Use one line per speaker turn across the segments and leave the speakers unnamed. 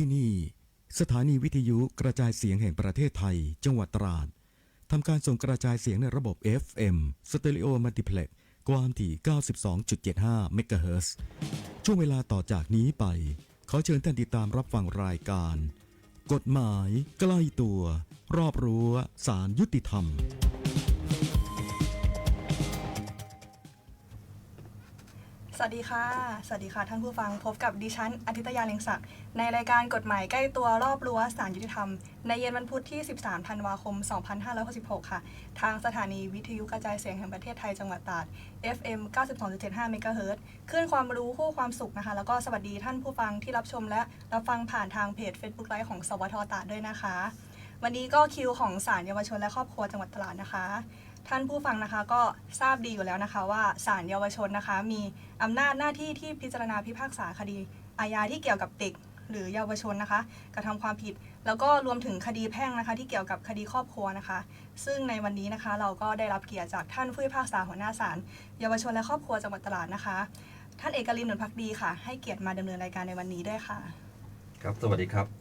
ที่นี่ สถานีวิทยุกระจายเสียงแห่งประเทศไทย จังหวัดตราดทำการส่งกระจายเสียงในระบบ FM Stereo Multiplex ความถี่ 92.75 เมกะเฮิรตซ์ช่วงเวลาต่อจากนี้ไป ขอเชิญท่านติดตามรับฟังรายการ กฎหมาย ใกล้ตัว รอบรั้วสารยุติธรรม
สวัสดีค่ะ สวัสดีค่ะท่านผู้ฟังพบกับดิฉันอาทิตยาเลียงศักดิ์ในรายการกฎหมายใกล้ตัวรอบรั้วสารยุติธรรม ในเย็นวันพุธที่ 13 ธันวาคม 2566 ค่ะ ทางสถานีวิทยุกระจายเสียงแห่งประเทศไทยจังหวัดตราด FM 92.75 เมกะเฮิรตซ์คลื่นความรู้คู่ความสุขนะคะ แล้วก็สวัสดีท่านผู้ฟังที่รับชมและรับฟังผ่านทางเพจ Facebook ไลฟ์ของสวทตราดด้วยนะคะ วันนี้ก็คิวของศาลเยาวชนและครอบครัวจังหวัดตราดนะคะ ท่านผู้ฟังนะคะก็ทราบดีอยู่แล้วนะคะ ว่าศาลเยาวชนนะคะ มีอำนาจหน้าที่ที่พิจารณาพิพากษาคดี อาญาที่เกี่ยวกับเด็กหรือเยาวชนนะคะกระทำความผิด แล้วก็รวมถึงคดีแพ่งนะคะ ที่เกี่ยวกับคดีครอบครัวนะคะ ซึ่งในวันนี้นะคะเราก็ได้รับเกียรติจากท่านผู้พิพากษาหัวหน้าศาลเยาวชนและครอบครัวจังหวัดตราดนะคะ ท่านเอกลินหนุนพักดีค่ะ ให้เกียรติมาดำเนินรายการในวันนี้ด้วยค่ะ
ครับสวัสดีครับ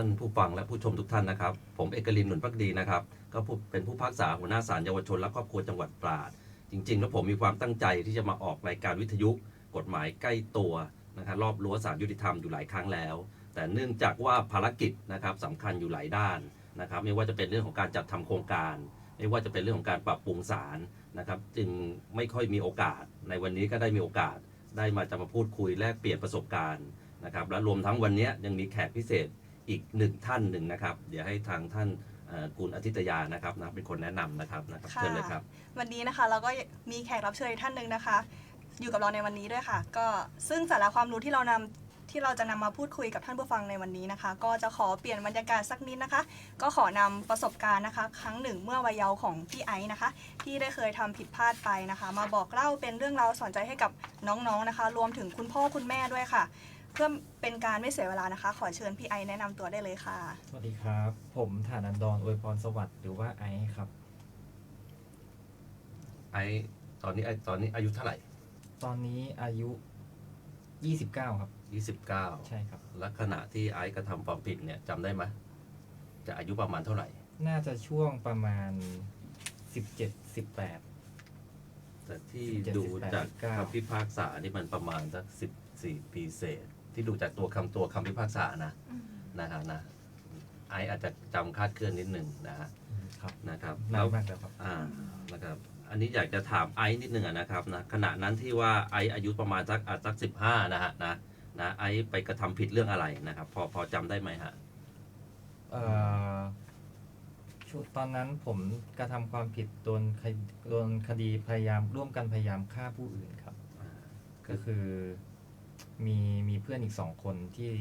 ท่านผู้ฟังและผู้ชมทุกท่านนะครับ ผมเอกลินหนุนพักดีนะครับ ก็เป็นผู้พักษาหัวหน้าศาลเยาวชนและครอบครัวจังหวัดตราด จริง ๆ แล้วผมมีความตั้งใจที่จะมาออกรายการวิทยุ กฎหมายใกล้ตัวนะครับรอบรั้วศาลยุติธรรมอยู่หลายครั้งแล้ว แต่เนื่องจากว่าภารกิจนะครับสำคัญอยู่หลายด้านนะครับ ไม่ว่าจะเป็นเรื่องของการจัดทำโครงการ ไม่ว่าจะเป็นเรื่องของการปรับปรุงศาลนะครับ จึงไม่ค่อยมีโอกาส ในวันนี้ก็ได้มีโอกาส ได้มาจะมาพูดคุยแลกเปลี่ยนประสบการณ์นะครับ และรวมทั้งวันนี้ยังมีแขกพิเศษ อีกหนึ่งท่านหนึ่งนะครับ เดี๋ยวให้ทางท่านเอ่อคุณอาทิตยานะครับนะเป็นคนแนะนำนะครับนะครับ
ค่ะ
เชิญเลยครับ
วันนี้นะคะเราก็มีแขกรับเชิญอีกท่านหนึ่งนะคะ อยู่กับเราในวันนี้ด้วยค่ะ ก็ซึ่งสาระความรู้ที่เรานำที่เราจะนำมาพูดคุยกับท่านผู้ฟังในวันนี้นะคะ ก็จะขอเปลี่ยนบรรยากาศสักนิดนะคะ ก็ขอนำประสบการณ์นะคะ ครั้งหนึ่งเมื่อวัยเยาว์ของพี่ไอซ์นะคะ ที่ได้เคยทำผิดพลาดไปนะคะ มาบอกเล่าเป็นเรื่องราวสอนใจให้กับน้องๆนะคะ รวมถึงคุณพ่อคุณแม่ด้วยค่ะ เพื่อเป็นการไม่เสียเวลานะคะ ขอเชิญพี่ไอซ์แนะนำตัวได้เลยค่ะ
สวัสดีครับ ผมฐานันดรอวยพรสวัสดิ์หรือว่าไอซ์ครับ
ไอ้ตอนนี้ไอ้ตอนนี้อายุเท่าไหร่
ตอนนี้อายุ 29 ครับ
29
ใช่ครับ
และขณะที่ไอ้กระทำความผิดเนี่ยจำได้ไหมจะอายุประมาณเท่าไหร่
น่าจะช่วงประมาณ 17 18
แต่ที่
17
ดูจาก
18
คำพิพากษานี่มันประมาณสักสิบสี่ปีเศษ ที่ดูจากตัวคำตัวคำพิพากษานะนะฮะนะไออาจจะจำคลาดเคลื่อนนิดหนึ่งนะฮะ
ครับ
นะครับ
นา
แล้
น
ว
มากแล้วครับ
อ่านะครับ อันนี้อยากจะถามไอซ์นิดหนึ่งอะนะครับนะขณะนั้นที่ว่าไอซ์อายุประมาณสักอะสักสิบห้านะฮะนะนะไอซ์ไปกระทำผิดเรื่องอะไรนะครับ พอพอจำได้ไหมฮะ
เอ่อช่วงตอนนั้นผมกระทำความผิดโดนคดีโดนคดีพยายามร่วมกันพยายามฆ่าผู้อื่นครับก็คือ มีมีเพื่อนอีกสองคนที่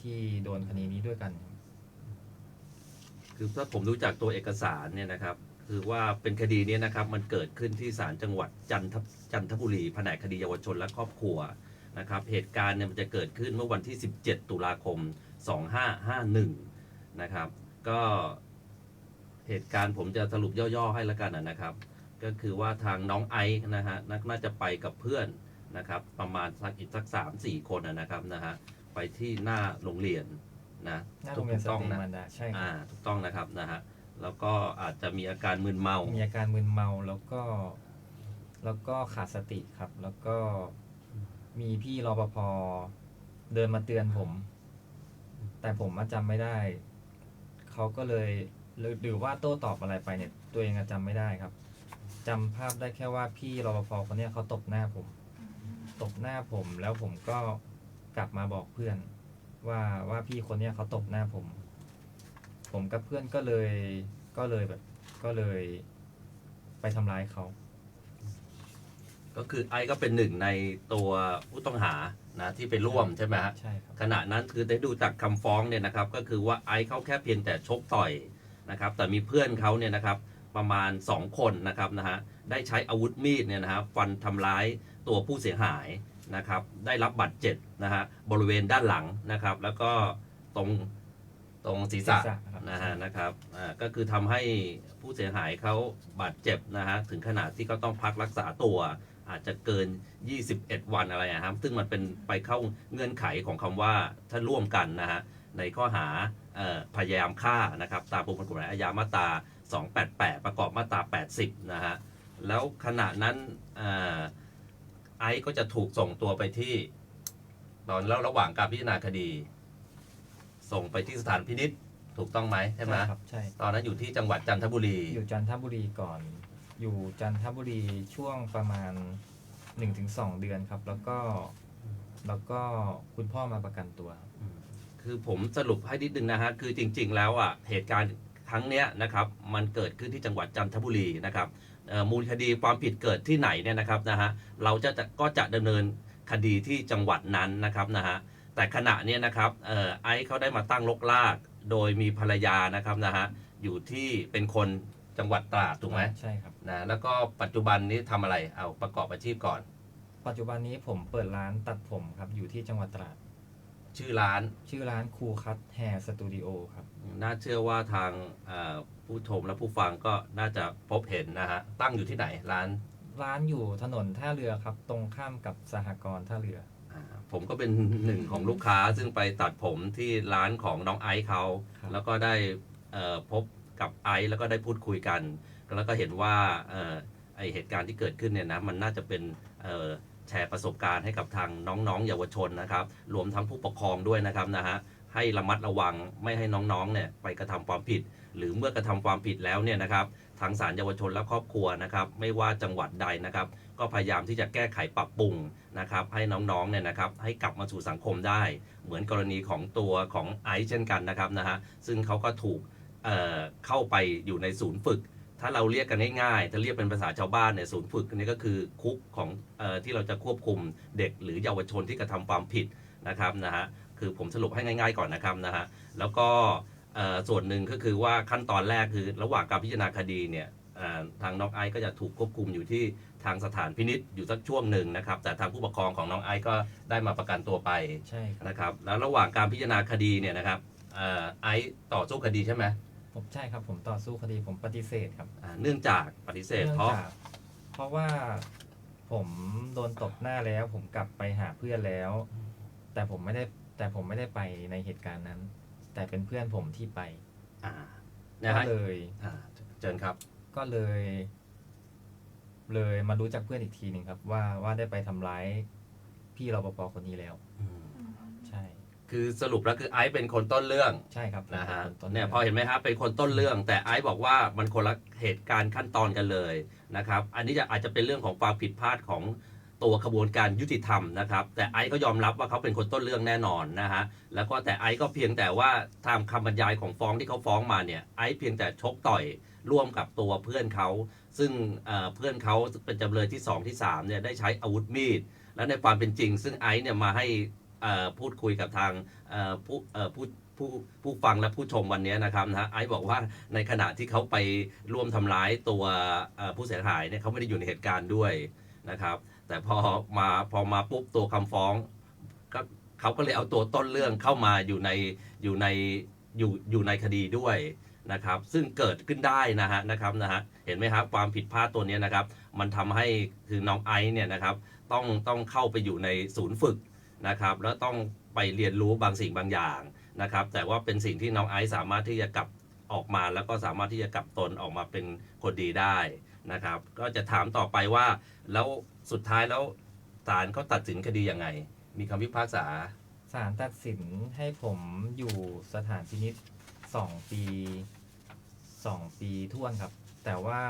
ที่โดนคดีนี้ด้วยกันครับ
คือถ้าผมรู้จากตัวเอกสารเนี่ยนะครับ คือว่าเป็นคดีเนี้นะครับ มันเกิดขึ้นที่ศาลจังหวัดจันทบจันทบุรีแผนกคดีเยาวชนและครอบครัวนะครับ เหตุการณ์เนี่ยมันจะเกิดขึ้นเมื่อวันที่ 17 ตุลาคม 2551 นะครับ ก็เหตุการณ์ผมจะสรุปย่อๆให้ล้วกันนะครับ ก็คือว่าทางน้องไอซ์นะฮะน่าจะไปกับเพื่อน นะครับประมาณสักอีกสักสามสี่คนนะนะครับนะฮะไปที่หน้าโรงเรียนนะ
หน้าโรงเรียนส
ต้อง
ตรี
นะ
มันดาใช่ค
อ่า
รับ
ถูกต้องนะครับนะฮะแล้วก็อาจจะมีอาการมึนเมา
มีอาการมึนเมาแล้วก็ แล้วก็ขาดสติครับ แล้วก็มีพี่รปภเดินมาเตือนผม แต่ผมมาจำไม่ได้ เขาก็เลยหรือหรือว่าโต้ตอบอะไรไปเนี่ย ตัวเองอะจำไม่ได้ครับจำภาพได้แค่ว่าพี่รปภคนเนี้ยเขาตบหน้าผม ตบหน้าผม แล้วผมก็กลับมาบอกเพื่อน ว่าว่าพี่คนเนี้ยเขาตบหน้าผม ผมกับเพื่อนก็เลยก็เลยแบบ ก็เลย ไปทำร้ายเขา
ก็คือไอซ์ก็เป็นหนึ่งในตัวผู้ต้องหานะที่ไปร่วมใช่ไหมฮะ
ใช่ครับ
ขณะนั้นคือได้ดูจากคำฟ้องเนี่ยนะครับ ก็คือว่าไอซ์เขาแค่เพียงแต่ชกต่อยนะครับ แต่มีเพื่อนเขาเนี่ยนะครับประมาณ 2 คนนะครับนะฮะได้ใช้อาวุธมีดเนี่ยนะฮะฟันทำร้าย ตัวผู้เสียหายนะครับได้รับบาดเจ็บนะฮะบริเวณด้านหลังนะครับ แล้วก็ตรงตรงศีรษะ
ศีรษะครับ
นะฮะนะครับอ่าก็คือทำให้ผู้เสียหายเขาบาดเจ็บนะฮะถึงขนาดที่ก็ต้องพักรักษาตัว อาจจะเกิน 21 วันอะไรนะครับ ซึ่งมันเป็นไปเข้าเงื่อนไขของคำว่าถ้าร่วมกันนะฮะในข้อหาเอ่อพยายามฆ่านะครับตามประมวลกฎหมายอาญามาตรา 288 ประกอบมาตรา 80 นะฮะ แล้วขณะนั้นเอ่อ ไอซ์ก็จะถูกส่งตัวไปที่ ตอนแล้วระหว่างการพิจารณาคดี ส่งไปที่สถานพินิษถูกต้องไหมใช่ไหม
ครับใช่
ตอนนั้นอยู่ที่จังหวัดจันทบุรี
อยู่จันทบุรีก่อน อยู่จันทบุรีช่วงประมาณ 1-2 เดือนครับ แล้วก็แล้วก็คุณพ่อมาประกันตัว
คือผมสรุปให้นิดนึงนะฮะ คือจริง ๆ แล้วอะเหตุการณ์ครั้งเนี้ยนะครับ มันเกิดขึ้นที่จังหวัดจันทบุรีนะครับเอ่อ มูลคดีความผิดเกิดที่ไหนเนี่ยนะครับนะฮะเราจะจะก็จะดำเนินคดีที่จังหวัดนั้นนะครับนะฮะแต่ขณะเนี้ยนะครับเอ่อไอซ์เขาได้มาตั้งลกลาก โดยมีภรรยานะครับนะฮะอยู่ที่เป็นคนจังหวัดตราดถูกไหม
ใช่ครับ
นะแล้วก็ปัจจุบันนี้ทำอะไรเอาประกอบอาชีพก่อน
ปัจจุบันนี้ผมเปิดร้านตัดผมครับอยู่ที่จังหวัดตราด
ชื่อร้าน
ชื่อร้านคูคัตแฮร์สตูดิโอครับ
น่าเชื่อว่าทางเอ่อ ผู้ชมและผู้ฟังก็น่าจะพบเห็นนะฮะ ตั้งอยู่ที่ไหนร้าน
ร้านอยู่ถนนท่าเรือครับ ตรงข้ามกับสหกรณ์ท่าเรือ
อ่าผมก็เป็นหนึ่งของลูกค้าซึ่งไปตัดผมที่ร้านของน้องไอซ์เขา
ครับ
แล้วก็ได้เอ่อพบกับไอซ์แล้วก็ได้พูดคุยกัน แล้วก็เห็นว่าเอ่อไอเหตุการณ์ที่เกิดขึ้นเนี่ยนะมันน่าจะเป็นเอ่อแชร์ประสบการณ์ให้กับทางน้องๆ เยาวชนนะครับ รวมทั้งผู้ปกครองด้วยนะครับนะฮะ ให้ระมัดระวังไม่ให้น้องๆเนี่ยไปกระทำความผิด หรือเมื่อกระทำความผิดแล้วเนี่ยนะครับทางศาลเยาวชนและครอบครัวนะครับ ไม่ว่าจังหวัดใดนะครับ ก็พยายามที่จะแก้ไขปรับปรุงนะครับ ให้น้องๆเนี่ยนะครับ ให้กลับมาสู่สังคมได้ เหมือนกรณีของตัวของไอซ์เช่นกันนะครับนะฮะซึ่งเขาก็ถูกเอ่อเข้าไปอยู่ในศูนย์ฝึก ถ้าเราเรียกกันง่ายๆถ้าเรียกเป็นภาษาชาวบ้านเนี่ยศูนย์ฝึกนี่ก็คือคุกของเออที่เราจะควบคุมเด็กหรือเยาวชนที่กระทำความผิดนะครับนะฮะ คือผมสรุปให้ง่าย ๆ ก่อนนะครับนะฮะแล้วก็เอ่อส่วนหนึ่งก็คือว่าขั้นตอนแรกคือระหว่างการพิจารณาคดีเนี่ยเอ่อทางน้องไอซ์ก็จะถูกควบคุมอยู่ที่ทางสถานพินิษอยู่สักช่วงหนึ่งนะครับ แต่ทางผู้ปกครองของน้องไอซ์ก็ได้มาประกันตัวไป
ใช่ครับ
นะครับ แล้วระหว่างการพิจารณาคดีเนี่ยนะครับเอ่อไอซ์ต่อสู้คดีใช่ไหม
ผมใช่ครับผมต่อสู้คดีผมปฏิเสธครับ
อ่าเนื่องจากปฏิเสธ
เนื่อง
เพราะ
จากเพราะว่าผมโดนตบหน้าแล้ว ผมกลับไปหาเพื่อนแล้ว แต่ผมไม่ได้ แต่ผมไม่ได้ไปในเหตุการณ์นั้น แต่เป็นเพื่อนผมที่ไป
อ่านะ
ก็
ฮะ
เลย
อ่าเชิญครับ
ก็เลย เลยมารู้จากเพื่อนอีกทีหนึ่งครับ ว่าว่าได้ไปทำร้ายพี่รปภคนนี้แล้ว ใช่
คือสรุปแล้วคือไอซ์เป็นคนต้นเรื่อง
ใช่ครับ
นะฮะ
ผมป็คต้น
เนี่ย
รื่อง
พอเห็นไหมครับเป็นคนต้นเรื่อง แต่ไอซ์บอกว่ามันคนละเหตุการณ์ขั้นตอนกันเลยนะครับ อันนี้จะอาจจะเป็นเรื่องของความผิดพลาดของ ตัวขบวนการยุติธรรมนะครับ แต่ไอซ์ก็ยอมรับว่าเขาเป็นคนต้นเรื่องแน่นอนนะฮะแล้วก็แต่ไอซ์ก็เพียงแต่ว่าตามคำบรรยายของฟ้องที่เขาฟ้องมาเนี่ยไอซ์เพียงแต่ชกต่อยร่วมกับตัวเพื่อนเขา ซึ่งเเพื่อนเขาเป็นจำเลยที่สองที่สามเนี่ยได้ใช้อาวุธมีด และในความเป็นจริง ซึ่งไอซ์เนี่ยมาให้พูดคุยกับทางผู้ผู้ผู้ผู้ฟังและผู้ชมวันนี้นะครับนะไอซ์บอกว่าในขณะที่เขาไปร่วมทำร้ายตัวผู้เสียหายเนี่ยเขาไม่ได้อยู่ในเหตุการณ์ด้วยนะครับ แต่พอมาพอมาปุ๊บตัวคำฟ้องก็เขาก็เลยเอาตัวต้นเรื่องเข้ามาอยู่ในอยู่ในอยู่อยู่ในคดีด้วยนะครับ ซึ่งเกิดขึ้นได้นะฮะนะครับนะฮะเห็นไหมครับความผิดพลาดตัวนี้นะครับ มันทำให้คือน้องไอซ์เนี่ยนะครับ ต้องต้องเข้าไปอยู่ในศูนย์ฝึกนะครับ แล้วต้องไปเรียนรู้บางสิ่งบางอย่างนะครับ แต่ว่าเป็นสิ่งที่น้องไอซ์สามารถที่จะกลับออกมาแล้วก็สามารถที่จะกลับตนออกมาเป็นคนดีได้นะครับ ก็จะถามต่อไปว่าแล้ว สุดท้ายแล้วศาลเขาตัดสินคดียังไง มีคำพิพากษา
ศาลตัดสินให้ผมอยู่สถานพินิษสองปีสองปีท่วนครับ แต่ว่า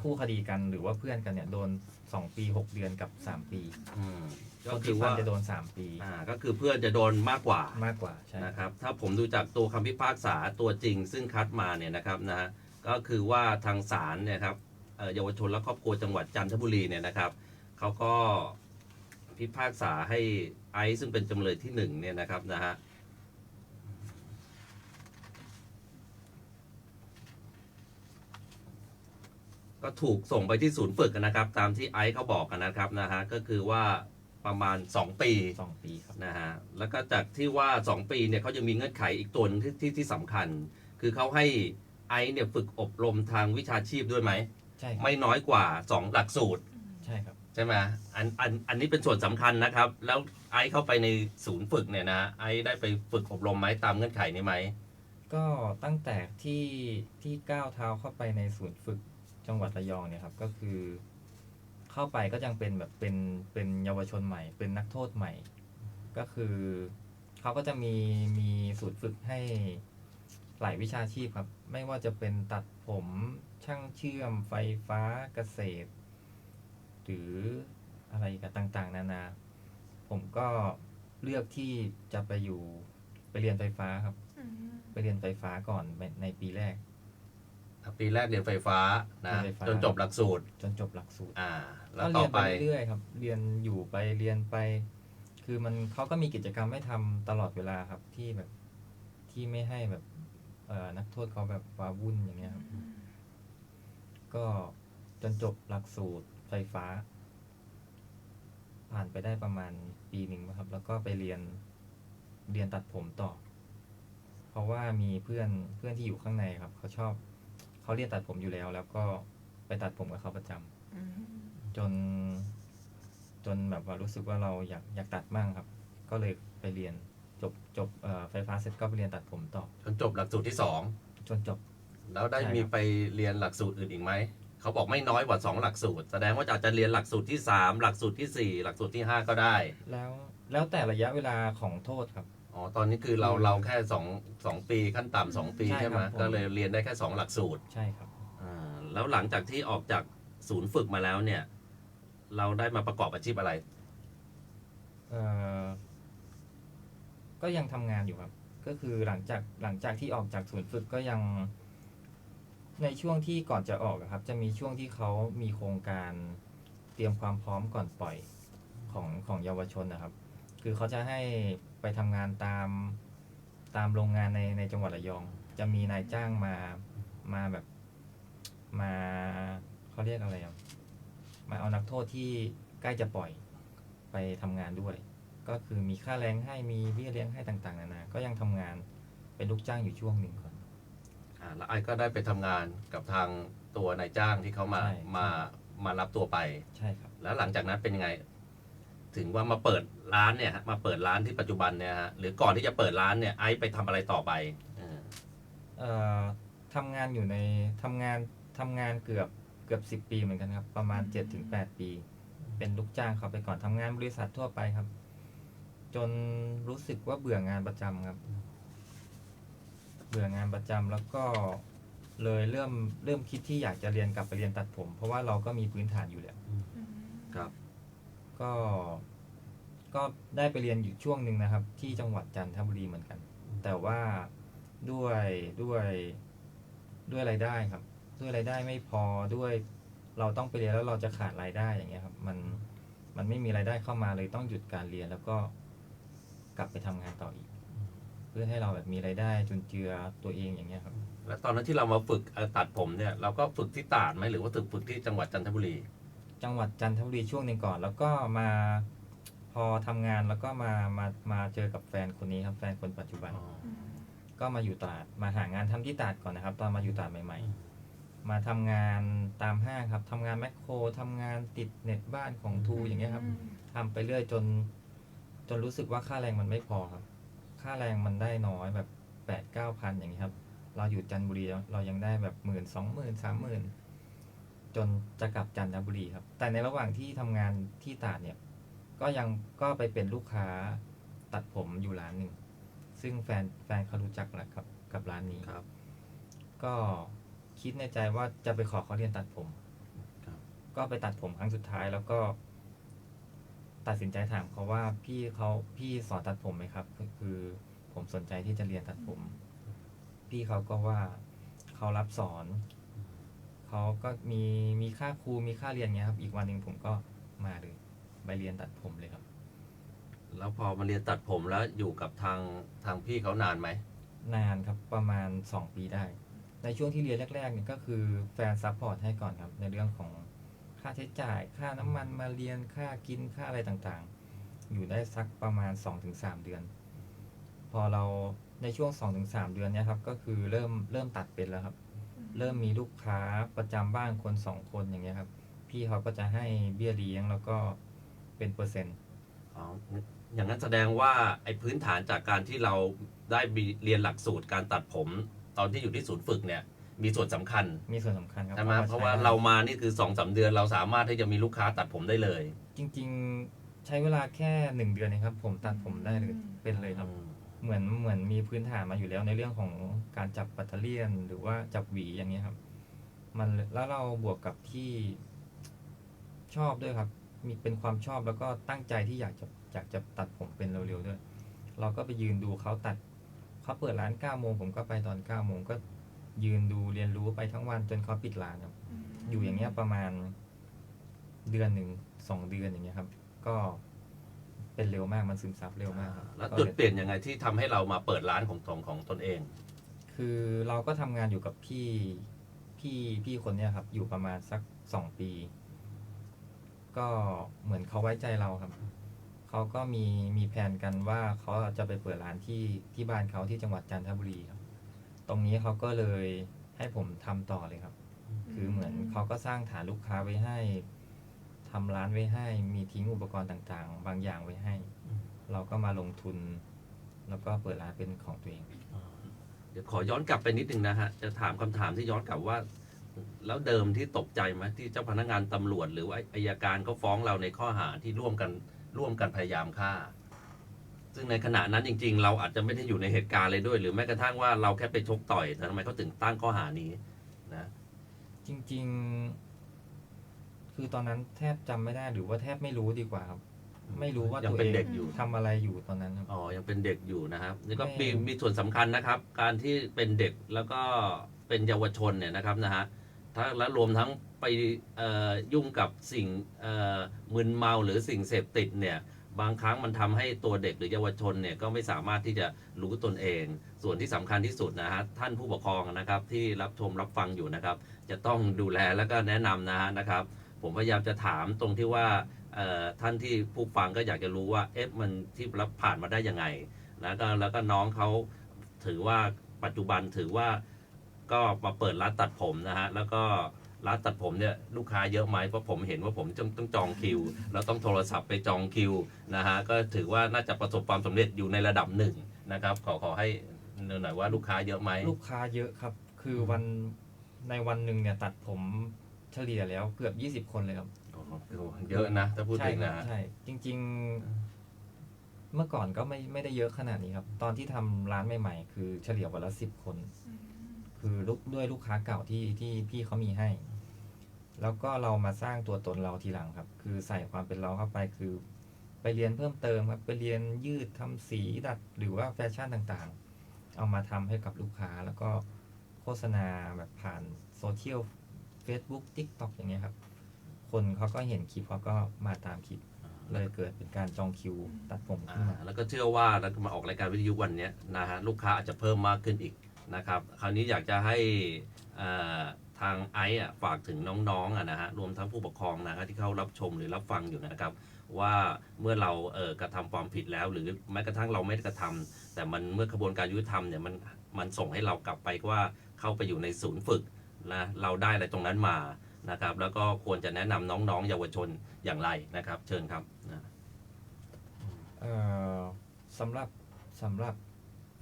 คู่คดีกันหรือว่าเพื่อนกันเนี่ยโดนสองปีหกเดือนกับสามปี
อืมก็
คน
คื
ที่
อ
ฟั
ว่าน
จะโดนสามปี
อ่าก็คือเพื่อนจะโดนมากกว่า
มากกว่าใช่
นะครับ ถ้าผมดูจากตัวคำพิพากษาตัวจริง ซึ่งคัดมาเนี่ยนะครับนะฮะก็คือว่าทางศาลเนี่ยครับ เอ่อเยาวชนและครอบครัวจังหวัดจันทบุรีเนี่ยนะครับเขาก็พิพากษาให้ไอซ์ซึ่งเป็นจำเลยที่หนึ่งเนี่ยนะครับนะฮะก็ถูกส่งไปที่ศูนย์ฝึกนะครับ ตามที่ไอซ์เขาบอกกันนะครับนะฮะก็คือว่าประมาณ 2 ปี
สองปีครับ
นะฮะแล้วก็จากที่ว่า 2 ปีเนี่ยเขายังมีเงื่อนไขอีกตัวหนึงที่ที่ที่สำคัญ คือเขาให้ไอซ์เนี่ยฝึกอบรมทางวิชาชีพด้วยไหม
ใช่ครับ
ไม่น้อยกว่า 2 หลักสูตร
ใช่ครับ
ใช่ไหมอันอันอันนี้เป็นส่วนสำคัญนะครับ แล้วไอซ์เข้าไปในศูนย์ฝึกเนี่ยนะไอซ์ได้ไปฝึกอบรมไหมตามเงื่อนไขนี้ไหม
ก็ตั้งแต่ที่ที่ก้าวเท้าเข้าไปในศูนย์ฝึกจังหวัดระยองเนี่ยครับก็คือ เข้าไปก็ยังเป็นแบบเป็นเป็นเยาวชนใหม่ เป็นนักโทษใหม่ ก็คือเขาก็จะมีมีศูนย์ฝึกให้หลายวิชาชีพครับ ไม่ว่าจะเป็นตัดผม ช่างเชื่อมไฟฟ้าเกษตร หรืออะไรกันต่างๆ นานา ผมก็เลือกที่จะไปอยู่ไปเรียนไฟฟ้าครับไปเรียนไฟฟ้าก่อนในในปีแรก
ปีแรกเรียนไฟฟ้านะ
เรียนไฟฟ้า
จนจบหลักสูตร
จนจบหลักสูตร
อ่า แล้ว
ก็
ต่
เรี
อย
น
ไป
ไปเรื่อยๆครับ เรียนอยู่ไปเรียนไป คือมันเขาก็มีกิจกรรมให้ทำตลอดเวลาครับที่แบบที่ไม่ให้แบบเอ่อนักโทษเขาแบบว้าวุ่นอย่างเงี้ยครับ ก็จนจบหลักสูตรไฟฟ้า ผ่านไปได้ประมาณปีหนึ่งนะครับ แล้วก็ไปเรียนเรียนตัดผมต่อ เพราะว่ามีเพื่อนเพื่อนที่อยู่ข้างในครับ เขาชอบเขาเรียนตัดผมอยู่แล้ว แล้วก็ไปตัดผมกับเขาประจำจน จนแบบว่ารู้สึกว่าเราอยากอยากตัดมั่งครับ ก็เลยไปเรียนจบจบเอ่อไฟฟ้าเสร็จก็ไปเรียนตัดผมต่อ
จนจบหลักสูตรที่สอง
จนจบ
แล้วได้
ใช่ครับ
มีไปเรียนหลักสูตรอื่นอีกไหม เขาบอกไม่น้อยกว่าสองหลักสูตร แสดงว่าอาจจะเรียนหลักสูตรที่สามหลักสูตรที่สี่หลักสูตรที่ห้าก็ได้
แล้วแล้วแต่ระยะเวลาของโทษครับ
อ๋อ ตอนนี้คือเรา
อืม
เราแค่สองสองปีขั้นต่ำสองปี
ใช่
ใช่ไหม
ครับผม
ก็เลยเรียนได้แค่สองหลักสูตร
ใช่ครับ
อ่าแล้วหลังจากที่ออกจากศูนย์ฝึกมาแล้วเนี่ย เราได้มาประกอบอาชีพอะไร
เอ่อก็ยังทำงานอยู่ครับ ก็คือหลังจากหลังจากที่ออกจากศูนย์ฝึกก็ยัง ในช่วงที่ก่อนจะออกอะครับ จะมีช่วงที่เขามีโครงการเตรียมความพร้อมก่อนปล่อยของของเยาวชนนะครับ คือเขาจะให้ไปทำงานตามตามโรงงานในในจังหวัดระยอง จะมีนายจ้างมามาแบบมาเขาเรียกอะไรอะมาเอานักโทษที่ใกล้จะปล่อยไปทำงานด้วย ก็คือมีค่าแรงให้มีเบี้ยเลี้ยงให้ต่างๆนานา ก็ยังทำงานเป็นลูกจ้างอยู่ช่วงหนึ่งก่อน
อ่าแล้วไอ้ก็ได้ไปทำงานกับทางตัวนายจ้างที่เขามา
ใช่
มามารับตัวไป
ใช่ครับ
แล้วหลังจากนั้นเป็นยังไง ถึงว่ามาเปิดร้านเนี่ยฮะมาเปิดร้านที่ปัจจุบันเนี่ยฮะหรือก่อนที่จะเปิดร้านเนี่ยไอซ์ไปทำอะไรต่อไปเออ
เอ่อทำงานอยู่ในทำงานทำงานเกือบเกือบสิบปีเหมือนกันครับ ประมาณเจ็ดถึงแปดปี เป็นลูกจ้างเขาไปก่อนทำงานบริษัททั่วไปครับ จนรู้สึกว่าเบื่องานประจำครับ เบื่องานประจำแล้วก็เลยเริ่มเริ่มคิดที่อยากจะเรียนกลับไปเรียนตัดผม เพราะว่าเราก็มีพื้นฐานอยู่แล้ว
ครับ
ก็ ก็ได้ไปเรียนอยู่ช่วงหนึ่งนะครับ ที่จังหวัดจันทบุรีเหมือนกัน แต่ว่าด้วยด้วยด้วยรายได้ครับ ด้วยรายได้ไม่พอด้วยเราต้องไปเรียนแล้วเราจะขาดรายได้อย่างเงี้ยครับ มันมันไม่มีรายได้เข้ามาเลยต้องหยุดการเรียนแล้วก็กลับไปทำงานต่ออีก เพื่อให้เราแบบมีรายได้จุนเจือตัวเองอย่างเงี้ยครับ
แล้วตอนนั้นที่เรามาฝึกเอ่อตัดผมเนี่ยเราก็ฝึกที่ตราดไหมหรือว่าฝึกฝึกที่จังหวัดจันทบุรี
จังหวัดจันทบุรีช่วงหนึ่งก่อน แล้วก็มาพอทำงานแล้วก็มามามาเจอกับแฟนคนนี้ครับแฟนคนปัจจุบัน ก็มาอยู่ตราดมาหางานทำที่ตราดก่อนนะครับ ตอนมาอยู่ตราดใหม่ๆมาทำงานตามห้างครับทำงานแมคโครทำงานติดเน็ตบ้านของทูอย่างเงี้ยครับ ทำไปเรื่อยจน จนรู้สึกว่าค่าแรงมันไม่พอครับ ค่าแรงมันได้น้อยแบบแปดเก้าพันอย่างนี้ยครับ เราอยู่จันทบุรีเรายังได้แบบหมื่นสองหมื่นสามหมื่นจนจะกลับจันทบุรีครับ แต่ในระหว่างที่ทำงานที่ตราดเนี่ย ก็ยังก็ไปเป็นลูกค้าตัดผมอยู่ร้านหนึ่ง ซึ่งแฟนแฟนเขารู้จักแหละกับ กับร้านนี้
ครับ
ก็คิดในใจว่าจะไปขอเขาเรียนตัดผม
ครับ
ก็ไปตัดผมครั้งสุดท้ายแล้วก็ ตัดสินใจถามเขาว่าพี่เขาพี่สอนตัดผมไหมครับก็คือผมสนใจที่จะเรียนตัดผม พี่เขาก็ว่าเขารับสอนเขาก็มีมีค่าครูมีค่าเรียนเงี้ยครับ อีกวันหนึ่งผมก็มาเลยไปเรียนตัดผมเลยครับ
แล้วพอมาเรียนตัดผมแล้วอยู่กับทางทางพี่เขานานไหม
นานครับประมาณ 2 ปีได้ ในช่วงที่เรียนแรกๆเนี่ยก็คือแฟนซัพพอร์ตให้ก่อนครับ ในเรื่องของ ค่าใช้จ่าย ค่าน้ำมันมาเรียนค่ากินค่าอะไรต่างๆ อยู่ได้สักประมาณ 2-3 เดือน พอเราในช่วง 2-3 เดือนเนี่ยครับ ก็คือเริ่มเริ่มตัดเป็นแล้วครับ เริ่มมีลูกค้าประจำบ้างคนสองคนอย่างเงี้ยครับ พี่เขาก็จะให้เบี้ยเลี้ยงแล้วก็เป็นเปอร์เซ็นต์
อ๋ออย่างนั้นแสดงว่าไอ้พื้นฐานจากการที่เราได้เรียนหลักสูตรการตัดผม ตอนที่อยู่ที่ศูนย์ฝึกเนี่ย มีส่วนสำคัญ
มีส่วนสำคัญครับ
ใช่ไหม
อ
เพราะว่า
ใช้ได้
เรามานี่คือสองสาเดือนเราสามารถที่จะมีลูกค้าตัดผมได้เลย
จริง ๆ ใช้เวลาแค่หนึ่งเดือนเองครับ ผมตัดผมได้เลยเป็นเลยครับ เหมือนเหมือนมีพื้นฐานมาอยู่แล้วในเรื่องของการจับปัตเตอร์เลียน หรือว่าจับหวีอย่างเงี้ยครับ มันแล้วเราบวกกับที่ชอบด้วยครับ มีเป็นความชอบแล้วก็ตั้งใจที่อยากจะอยากจะตัดผมเป็นเร็วๆด้วย เราก็ไปยืนดูเขาตัดเขาเปิดร้านเก้าโมงผมก็ไปตอนเก้าโมงก็ ยืนดูเรียนรู้ไปทั้งวันจนเขาปิดร้านครับ อยู่อย่างเงี้ยประมาณเดือนหนึ่งสองเดือนอย่างเงี้ยครับ ก็เป็นเร็วมากมันซึมซับเร็วมากครับ
แล้ว
ก็
จุด
เลย
เปลี่ยนยังไงที่ทำให้เรามาเปิดร้านของของของตนเอง
คือเราก็ทำงานอยู่กับพี่พี่พี่คนเนี้ยครับ อยู่ประมาณสักสองปี ก็เหมือนเขาไว้ใจเราครับ เขาก็มีมีแผนกันว่าเขาจะไปเปิดร้านที่ที่บ้านเขาที่จังหวัดจันทบุรีครับ ตรงนี้เขาก็เลยให้ผมทำต่อเลยครับ คือเหมือนเขาก็สร้างฐานลูกค้าไว้ให้ทำร้านไว้ให้ มีทิ้งอุปกรณ์ต่างๆ บางอย่างไว้ให้
อืม
เราก็มาลงทุน แล้วก็เปิดร้านเป็นของตัวเอง
เดี๋ยวขอย้อนกลับไปนิดนึงนะฮะ จะถามคำถามที่ย้อนกลับว่า แล้วเดิมที่ตกใจไหมที่เจ้าพนักงานตำรวจ หรือว่าอายการเขาฟ้องเราในข้อหาที่ร่วมกันร่วมกันพยายามฆ่า ซึ่งในขณะนั้นจริง ๆ เราอาจจะไม่ได้อยู่ในเหตุการณ์เลยด้วย หรือแม้กระทั่งว่าเราแค่ไปชกต่อยแต่ทำไมเขาถึงตั้งข้อหานี้นะ
จริง ๆ คือตอนนั้นแทบจำไม่ได้หรือว่าแทบไม่รู้ดีกว่าครับ ไม่รู้ว่า
ยัง
ตัว
เป็น
เอง
เด็กอยู่
ทำอะไรอยู่ตอนนั้นครับ
อ๋อ ยังเป็นเด็กอยู่นะครับนี่ก็
ไม่
มีมีส่วนสำคัญนะครับ การที่เป็นเด็กแล้วก็เป็นเยาวชนเนี่ยนะครับนะฮะถ้าและรวมทั้งไปเอ่อยุ่งกับสิ่งเอ่อมึนเมาหรือสิ่งเสพติดเนี่ย บางครั้งมันทำให้ตัวเด็กหรือเยาวชนเนี่ยก็ไม่สามารถที่จะรู้ตนเอง ส่วนที่สำคัญที่สุดนะฮะท่านผู้ปกครองนะครับที่รับชมรับฟังอยู่นะครับ จะต้องดูแลแล้วก็แนะนำนะฮะนะครับ ผมพยายามจะถามตรงที่ว่าท่านที่ผู้ฟังก็อยากจะรู้ว่าเอ๊ะมันที่รับผ่านมาได้ยังไงนะก็แล้วก็น้องเขาถือว่าปัจจุบันถือว่าก็มาเปิดร้านตัดผมนะฮะแล้วก็ ร้านตัดผมเนี่ยลูกค้าเยอะไหมเพราะผมเห็นว่าผมต้องต้องจองคิว แล้วต้องโทรศัพท์ไปจองคิวนะฮะก็ถือว่าน่าจะประสบความสำเร็จอยู่ในระดับหนึ่งนะครับขอขอให้หน่อยว่าลูกค้าเยอะไหม
ลูกค้าเยอะครับ คือวันในวันหนึ่งเนี่ยตัดผมเฉลี่ยแล้วเกือบ 20 คนเลยครับ
โอ้โหเยอะนะถ้าพูด
ใช่
ถึง
ครั
นะ
บ
ฮะ
ใช่จริง ๆ เมื่อก่อนก็ไม่ไม่ได้เยอะขนาดนี้ครับ ตอนที่ทำร้านใหม่ ๆ คือเฉลี่ยวันละสิบคน คือลูกด้วยลูกค้าเก่าที่ที่พี่เขามีให้ แล้วก็เรามาสร้างตัวตนเราทีหลังครับ คือใส่ความเป็นเราเข้าไปคือ ไปเรียนเพิ่มเติมครับไปเรียนยืดทำสีดัดหรือว่าแฟชั่นต่างๆ เอามาทำให้กับลูกค้าแล้วก็โฆษณาแบบผ่านโซเชียล Facebook TikTok อย่างเงี้ยครับ คนเขาก็เห็นคลิปเขาก็มาตามคลิปเลยเกิดเป็นการจองคิวตัดผมขึ้นมา
แล้วก็เชื่อว่าแล้วมาออกรายการวิทยุวันนี้นะฮะลูกค้าอาจจะเพิ่มมากขึ้นอีกนะครับ คราวนี้อยากจะให้อ่า ทางไอซ์ฝากถึงน้องๆะนะฮะรวมทั้งผู้ปกครองนะฮะที่เข้ารับชมหรือรับฟังอยู่นะครับ ว่าเมื่อเราเออกระทำความผิดแล้ว หรือแม้กระทั่งเราไม่ได้กระทำแต่มันเมื่อกระบวนการยุติธรรมเนี่ยมันมันส่งให้เรากลับไปว่าเข้าไปอยู่ในศูนย์ฝึกนะเราได้อะไรตรงนั้นมานะครับแล้วก็ควรจะแนะนำน้องๆ เยาวชนอย่างไรนะครับ เชิญครับนะ
เออสำหรับสำหรับ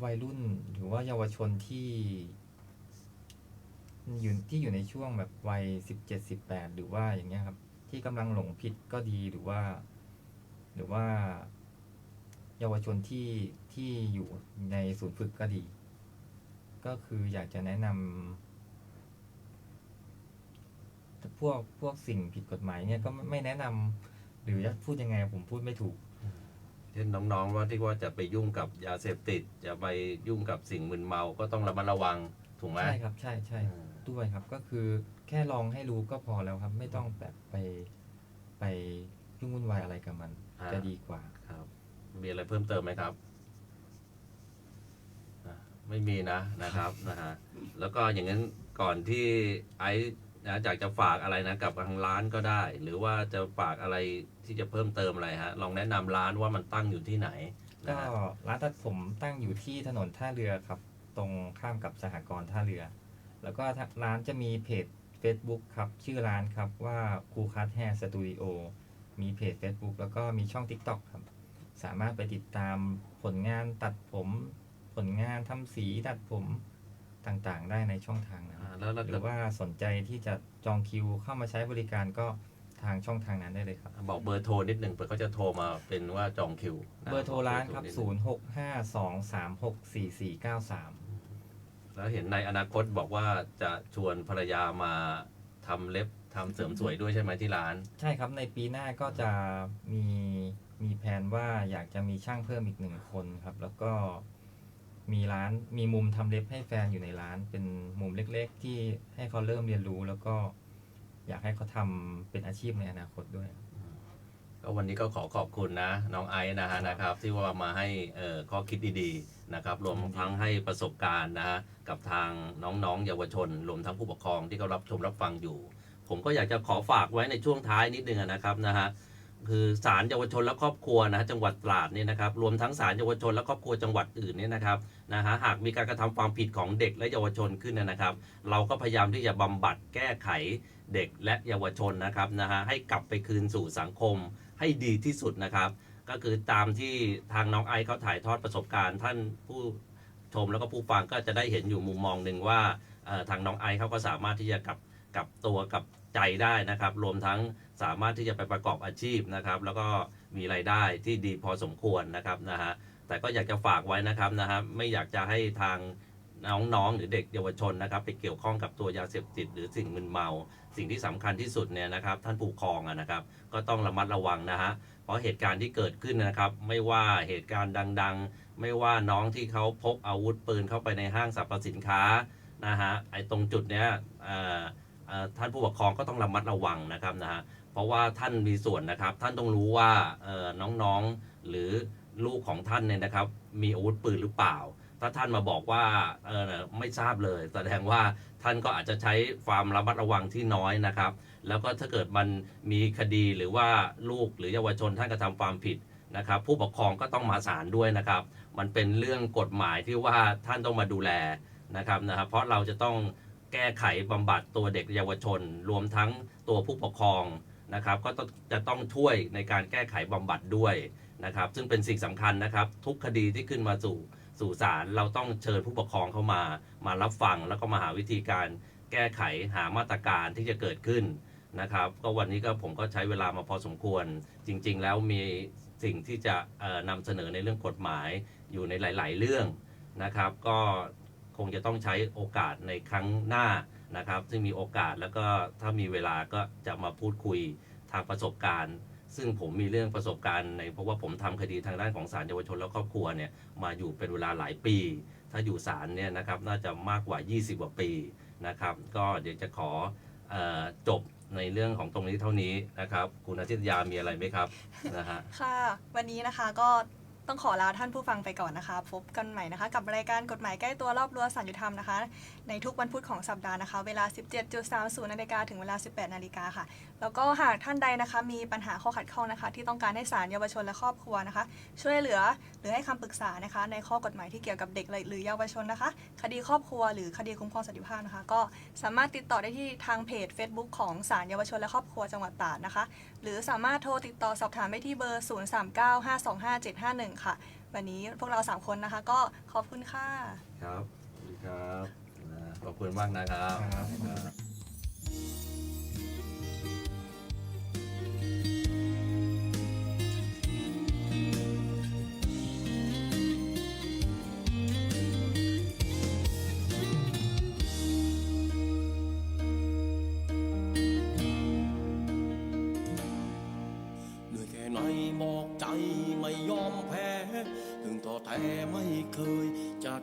วัยรุ่นหรือว่าเยาวชนที่ อยู่ที่อยู่ในช่วงแบบวัยสิบเจ็ดสิบแปดหรือว่าอย่างเงี้ยครับ ที่กำลังหลงผิดก็ดีหรือว่า หรือว่า เยาวชนที่ที่อยู่ในศูนย์ฝึกก็ดี ก็คืออยากจะแนะนำพวกพวกสิ่งผิดกฎหมายเนี่ยก็ไม่ไม่แนะนำหรือจะพูดยังไงผมพูดไม่ถูก
เช่นน้องๆว่าที่ว่าจะไปยุ่งกับยาเสพติด จะไปยุ่งกับสิ่งมึนเมาก็ต้องระมัดระวังถูกไหม
ใช่ครับ ใช่ใช่
อืม
ด้วยครับ ก็คือแค่ลองให้รู้ก็พอแล้วครับ ไม่ต้องแบบไปไปยุ่งวุ่นวายอะไรกับมันจะดีกว่า
ครับ มีอะไรเพิ่มเติมไหมครับอะไม่มีนะนะครับนะฮะแล้วก็อย่างนั้นก่อนที่ไอซ์นะอยากจะฝากอะไรนะกับทางร้านก็ได้ หรือว่าจะฝากอะไรที่จะเพิ่มเติมอะไรฮะลองแนะนำร้านว่ามันตั้งอยู่ที่ไหนนะ
ก็
ฮะ
ร้านตัดผมตั้งอยู่ที่ถนนท่าเรือครับ ตรงข้ามกับสหกรณ์ท่าเรือ แล้วก็ทางร้านจะมีเพจ Facebook ครับ ชื่อร้านครับว่าคูคัทแฮร์สตูดิโอมีเพจ Facebook แล้วก็มีช่อง TikTok ครับ สามารถไปติดตามผลงานตัดผม ผลงานทำสีตัดผมต่างๆ ได้ในช่องทางนั้น
อ่าแล้วแล้ว
หรือว่าสนใจที่จะจองคิวเข้ามาใช้บริการก็ทางช่องทางนั้นได้เลยครับ
บอกเบอร์โทรนิดหนึ่งเผื่อเขาจะโทรมาเป็นว่าจองคิวนะ
เบอร์โทรร้านครับ
เอโทนิดหนึ่ง
0652364493
แล้วเห็นในอนาคตบอกว่าจะชวนภรรยามาทำเล็บทำเสริมสวยด้วยใช่ไหมที่ร้าน
ใช่ครับในปีหน้าก็จะมีมีแผนว่าอยากจะมีช่างเพิ่มอีกหนึ่งคนครับ แล้วก็มีร้านมีมุมทำเล็บให้แฟนอยู่ในร้าน เป็นมุมเล็กๆ ที่ให้เขาเริ่มเรียนรู้ แล้วก็อยากให้เขาทำเป็นอาชีพในอนาคตด้วย
ก็วันนี้ก็ขอขอบคุณนะ น้องไอซ์นะฮะนะครับ ที่ว่ามาให้เอ่อข้อคิดดีๆนะครับ รวมทั้งให้ประสบการณ์นะฮะกับทางน้องๆ เยาวชน รวมทั้งผู้ปกครองที่เขารับชมรับฟังอยู่ ผมก็อยากจะขอฝากไว้ในช่วงท้ายนิดนึงอะนะครับนะฮะคือศาลเยาวชนและครอบครัวนะฮะจังหวัดตราดเนี่ยนะครับรวมทั้งศาลเยาวชนและครอบครัวจังหวัดอื่นเนี่ยนะครับนะฮะหากมีการกระทำความผิดของเด็กและเยาวชนขึ้นเนยนะครับ เราก็พยายามที่จะบำบัดแก้ไขเด็กและเยาวชนนะครับนะฮะให้กลับไปคืนสู่สังคม ให้ดีที่สุดนะครับ ก็คือตามที่ทางน้องไอซ์เขาถ่ายทอดประสบการณ์ ท่านผู้ชมแล้วก็ผู้ฟังก็จะได้เห็นอยู่มุมมองหนึ่งว่าทางน้องไอซ์เขาก็สามารถที่จะกลับกลับตัวกลับใจได้นะครับ รวมทั้งสามารถที่จะไปประกอบอาชีพนะครับ แล้วก็มีรายได้ที่ดีพอสมควรนะครับนะฮะแต่ก็อยากจะฝากไว้นะครับนะฮะไม่อยากจะให้ทางน้องๆหรือเด็กเยาวชนนะครับ ไปเกี่ยวข้องกับตัวยาเสพติดหรือสิ่งมึนเมา สิ่งที่สำคัญที่สุดเนี่ยนะครับท่านผู้ปกครองอะนะครับ ก็ต้องระมัดระวังนะฮะเพราะเหตุการณ์ที่เกิดขึ้นนะครับ ไม่ว่าเหตุการณ์ดัง ๆ ไม่ว่าน้องที่เขาพกอาวุธปืนเข้าไปในห้างสรรพสินค้านะฮะไอ้ตรงจุดเนี้ยท่านผู้ปกครองก็ต้องระมัดระวังนะครับนะฮะเพราะว่าท่านมีส่วนนะครับ ท่านต้องรู้ว่าน้องๆหรือลูกของท่านเนี่ยนะครับ มีอาวุธปืนหรือเปล่า ถ้าท่านมาบอกว่าเออไม่ทราบเลย แสดงว่าท่านก็อาจจะใช้ความระมัดระวังที่น้อยนะครับ แล้วก็ถ้าเกิดมันมีคดีหรือว่าลูกหรือเยาวชนท่านกระทำความผิดนะครับ ผู้ปกครองก็ต้องมาศาลด้วยนะครับ มันเป็นเรื่องกฎหมายที่ว่าท่านต้องมาดูแลนะครับนะครับ เพราะเราจะต้องแก้ไขบำบัดตัวเด็กเยาวชน รวมทั้งตัวผู้ปกครองนะครับ ก็จะต้องช่วยในการแก้ไขบำบัดด้วยนะครับ ซึ่งเป็นสิ่งสำคัญนะครับ ทุกคดีที่ขึ้นมาสู่ สู่ศาลเราต้องเชิญผู้ปกครองเข้ามา มารับฟังแล้วก็มาหาวิธีการแก้ไขหามาตรการที่จะเกิดขึ้นนะครับ ก็วันนี้ก็ผมก็ใช้เวลามาพอสมควร จริง ๆ แล้วมีสิ่งที่จะนำเสนอในเรื่องกฎหมายอยู่ในหลาย ๆ เรื่องนะครับ ก็คงจะต้องใช้โอกาสในครั้งหน้านะครับ ซึ่งมีโอกาสแล้วก็ถ้ามีเวลาก็จะมาพูดคุยทางประสบการณ์ ซึ่งผมมีเรื่องประสบการณ์ในเพราะว่าผมทำคดีทางด้านของศาลเยาวชนและครอบครัวเนี่ยมาอยู่เป็นเวลาหลายปี ถ้าอยู่ศาลเนี่ยนะครับน่าจะมากกว่า 20 กว่าปีนะครับ ก็เดี๋ยวจะขอเออจบในเรื่องของตรงนี้เท่านี้นะครับ คุณอาทิตยามีอะไรไหมครับนะฮะ
ค่ะ วันนี้นะคะก็ ต้องขอลาท่านผู้ฟังไปก่อนนะคะ พบกันใหม่นะคะ กับรายการกฎหมายใกล้ตัวรอบรั้วสารยุธรรมนะคะ ในทุกวันพุธของสัปดาห์นะคะ เวลา 17.30นาฬิกาถึงเวลา 18นาฬิกาค่ะ แล้วก็หากท่านใดนะคะ มีปัญหาข้อขัดข้องนะคะ ที่ต้องการให้ศาลเยาวชนและครอบครัวนะคะ ช่วยเหลือหรือให้คำปรึกษานะคะ ในข้อกฎหมายที่เกี่ยวกับเด็กหรือเยาวชนนะคะ คดีครอบครัวหรือคดีคุ้มครองสันติภาพนะคะ ก็สามารถติดต่อได้ที่ทางเพจ Facebook ของศาลเยาวชนและครอบครัวจังหวัดตราดนะคะ หรือสามารถโทรติดต่อสอบถามได้ที่เบอร์ 0395255751 ค่ะ วันนี้พวกเรา 3 คนนะคะ ก็ขอบคุณค่ะ
ครับสวัสดีครับนะขอบคุณมากนะครับ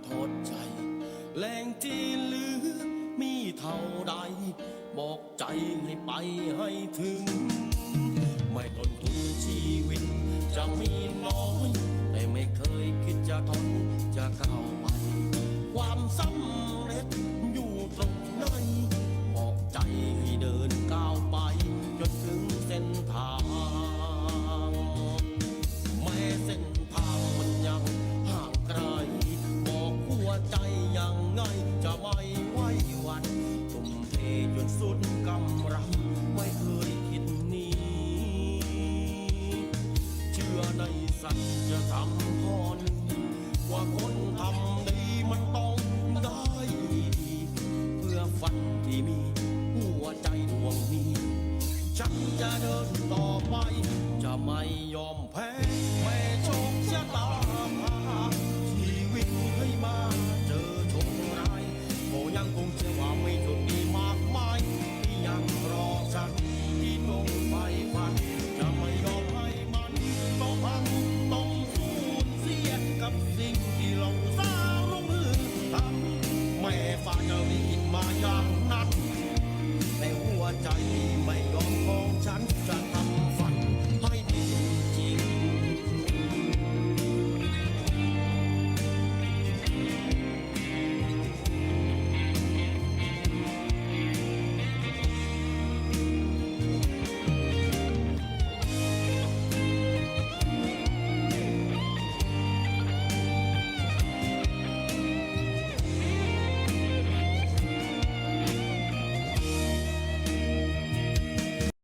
ทอดใจ แรงที่เหลือมีเท่าใด บอกใจให้ไปให้ถึง ไม่ต้นทุนชีวิต จะมีน้อย แต่ไม่เคยคิดจะทนจะก้าวไป ความสำ